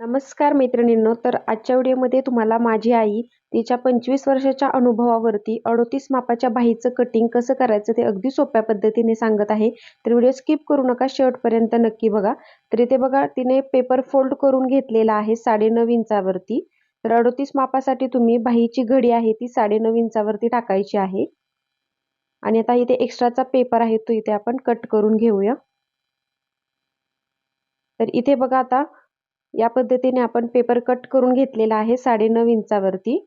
नमस्कार मैत्रिणींनो तर आजच्या व्हिडिओमध्ये तुम्हाला माझी आई तिच्या पंचवीस वर्षाच्या अनुभवावरती अडोतीस मापाच्या बाहीचं कटिंग कसं करायचं ते अगदी सोप्या पद्धतीने सांगत आहे. तर व्हिडिओ स्किप करू नका शेवटपर्यंत नक्की बघा. तर इथे बघा तिने पेपर फोल्ड करून घेतलेला आहे साडेनऊ इंचावरती. तर अडोतीस मापासाठी तुम्ही बाहीची घडी आहे ती साडेनऊ इंचावरती टाकायची आहे. आणि आता इथे एक्स्ट्राचा पेपर आहे तो इथे आपण कट करून घेऊया. तर इथे बघा आता या पद्धतीने आपण पेपर कट करून घेतलेला आहे साडेनऊ इंचावरती.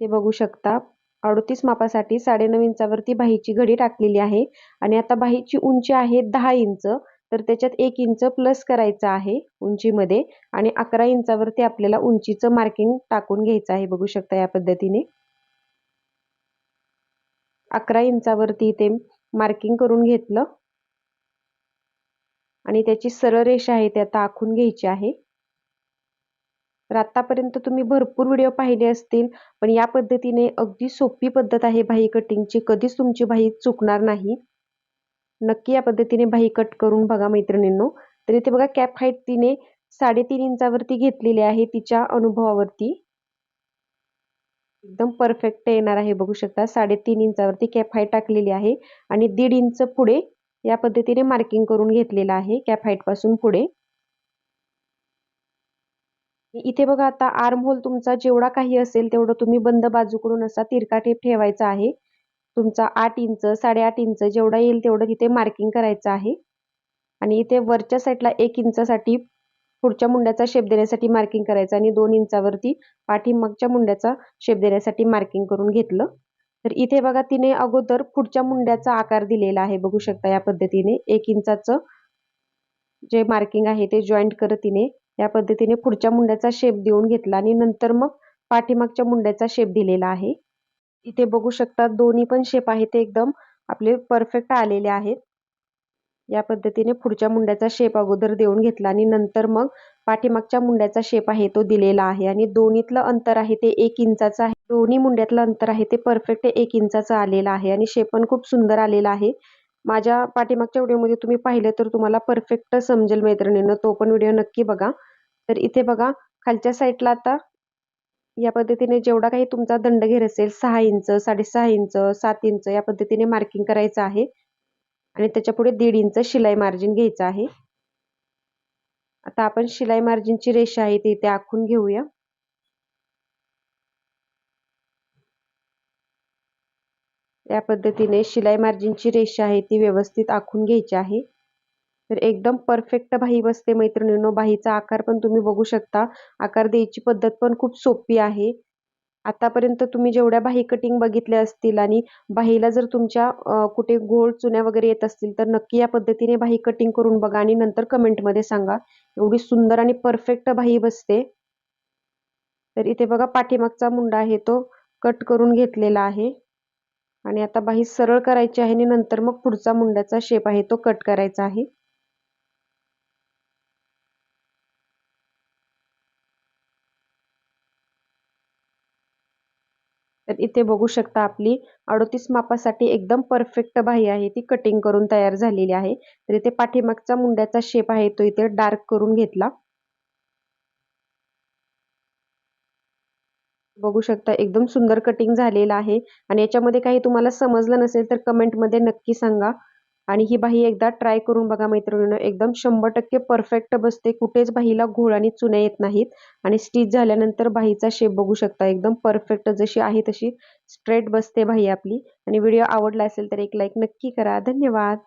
ते बघू शकता अडतीस मापासाठी साडेनऊ इंचावरती बाहीची घडी टाकलेली आहे आणि आता बाहीची उंची आहे दहा इंच तर त्याच्यात एक इंच प्लस करायचं आहे उंचीमध्ये आणि अकरा इंचावरती आपल्याला उंचीचं मार्किंग टाकून घ्यायचं आहे. बघू शकता या पद्धतीने. अकरा इंचावरती इथे मार्किंग करून घेतलं. आणि त्याची सरळ रेषा आहे ते आता आखून घ्यायची आहे. तर आत्तापर्यंत तुम्ही भरपूर व्हिडिओ पाहिले असतील पण या पद्धतीने अगदी सोपी पद्धत आहे भाई कटिंगची कधीच तुमची भाई चुकणार नाही. नक्की या पद्धतीने भाई कट करून बघा मैत्रिणींनो. तर इथे बघा कॅप हाईट तिने साडेतीन इंचावरती घेतलेली आहे तिच्या अनुभवावरती. एकदम परफेक्ट येणार आहे बघू शकता. साडेतीन इंचावरती कॅप हाईट टाकलेली आहे आणि दीड इंच पुढे या पद्धतीने मार्किंग करून घेतलेलं आहे कॅप हाईटपासून पुढे. इथे बघा आता आर्म होल तुमचा जेवढा काही असेल तेवढं तुम्ही बंद बाजूकडून असा तिरका टेप ठेवायचा आहे. तुमचा आठ इंच साडेआठ इंच जेवढा येईल तेवढं तिथे मार्किंग करायचं आहे. आणि इथे वरच्या साईडला एक इंचासाठी पुढच्या मुंड्याचा शेप देण्यासाठी मार्किंग करायचं आणि दोन इंचावरती पाठीमागच्या मुंड्याचा शेप देण्यासाठी मार्किंग करून घेतलं. तर इथे बघा तिने अगोदर पुढच्या मुंड्याचा आकार दिलेला आहे. बघू शकता या पद्धतीने एक इंचाचं जे मार्किंग आहे ते जॉईंट करत तिने या पद्धतीने पुढच्या मुंड्याचा शेप देऊन घेतला आणि नंतर मग पाठीमागच्या मुंड्याचा शेप दिलेला आहे. इथे बघू शकता दोन्ही पण शेप आहे ते एकदम आपले परफेक्ट आलेले आहेत. या पद्धतीने पुढच्या मुंड्याचा शेप अगोदर देऊन घेतला आणि नंतर मग पाठीमागच्या मुंड्याचा शेप आहे तो दिलेला आहे. आणि दोन्हीतलं अंतर आहे ते एक इंचाचं आहे. दोन्ही मुंड्यातलं अंतर आहे ते परफेक्ट एक इंचाचं आलेलं आहे आणि शेप पण खूप सुंदर आलेला आहे. माझ्या पाठीमागच्या व्हिडिओमध्ये तुम्ही पाहिलं तर तुम्हाला परफेक्ट समजेल मैत्रिणीनं तो पण व्हिडिओ नक्की बघा. तर इथे बघा खालच्या साईडला आता या पद्धतीने जेवढा काही तुमचा दंडघेर असेल सहा इंच साडेसहा इंच सात इंच या पद्धतीने मार्किंग करायचं आहे. आणि त्याच्या पुढे दीड इंच शिलाई मार्जिन घ्यायचं आहे. आता आपण शिलाई मार्जिनची रेषा आहे ती इथे आखून घेऊया. या पद्धतीने शिलाई मार्जिनची रेषा आहे ती व्यवस्थित आखून घ्यायची आहे. तर एकदम परफेक्ट बाही बसते मैत्रिणींनो बाहीचा आकार पण तुम्ही बघू शकता. आकार द्यायची पद्धत पण खूप सोपी आहे. आतापर्यंत तुम्ही जेवढ्या बाही कटिंग बघितल्या असतील आणि बाहीला जर तुमच्या कुठे गोल चुन्या वगैरे येत असतील तर नक्की या पद्धतीने बाही कटिंग करून बघा आणि नंतर कमेंटमध्ये सांगा. एवढी सुंदर आणि परफेक्ट बाही बसते. तर इथे बघा पाठीमागचा मुंडा आहे तो कट करून घेतलेला आहे. आणि आता बाही सरळ करायची आहे आणि नंतर मग पुढचा मुंड्याचा शेप आहे तो कट करायचा आहे. तर इथे बघू शकता आपली अडोतीस मापासाठी एकदम परफेक्ट बाही आहे. ती कटिंग करून तयार झालेली आहे. तर इथे पाठीमागचा मुंड्याचा शेप आहे तो इथे डार्क करून घेतला. बघू शकता एकदम सुंदर कटिंग झालेलं आहे. आणि याच्यामध्ये काही तुम्हाला समजलं नसेल तर कमेंटमध्ये नक्की सांगा. आणि ही बाही एकदा ट्राय करून बघा मैत्रिणीनं एकदम शंभर टक्के परफेक्ट बसते. कुठेच बाहीला घोळ आणि चुन्या येत नाहीत. आणि स्टिच झाल्यानंतर बाहीचा शेप बघू शकता. एकदम परफेक्ट जशी आहे तशी स्ट्रेट बसते बाही आपली. आणि व्हिडिओ आवडला असेल तर एक लाईक नक्की करा. धन्यवाद.